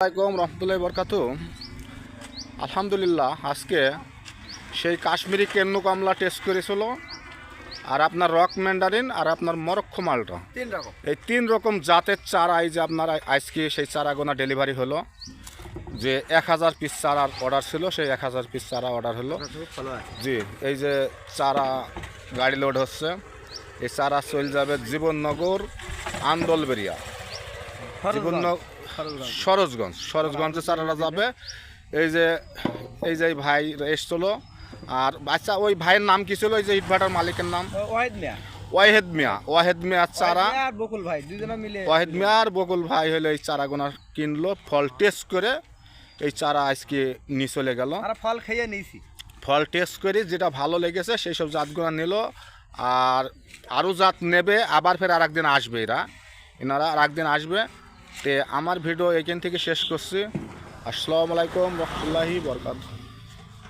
আসসালামাইকুম রহমতুল্লাহ বরকাত। আলহামদুলিল্লাহ আজকে সেই কাশ্মীরি কেন্নু কমলা টেস্ট করেছিল আর আপনার রক ম্যান্ডারিন আর আপনার মরক্কো মালটা। তিন রকম। এই তিন রকম জাতের চারা এই যে আপনার আজকে সেই চারাগোনা ডেলিভারি হলো। যে এক হাজার পিস চারার অর্ডার ছিল সেই এক হাজার পিস চারা অর্ডার হলো। জি এই যে চারা গাড়ি লোড হচ্ছে এই চারা চলে যাবে জীবননগর আন্দোলবেরিয়া। সরোজগঞ্জ সরোজগঞ্জে চারাটা যাবে এই যে এই যে ভাই এসছিল আর বাচ্চা ওই ভাইয়ের নাম কি ছিল? ওই যে ইটভাটার মালিকের নাম? ওয়াহিদ মিয়া। ওয়াহেদ মিয়া ওয়াহেদ মিয়ার চারা। মিয়া আর বকুল ভাই দুজনে মিলে ওয়াহেদ মিয়া আর বকুল ভাই হলো এই চারাগুনা কিনলো ফল টেস্ট করে এই চারা আজকে নিয়ে চলে গেল। আর ফল খেয়ে নিয়েছি। ফল টেস্ট করে যেটা ভালো লেগেছে সেই সব জাতগুলো নিল আর আরও জাত নেবে আবার ফের আর একদিন আসবে এরা। এনারা আর একদিন আসবে। তে আমার ভিডিও এখান থেকে শেষ করছি। আসসালামু আলাইকুম রহমতুল্লাহি বরকাত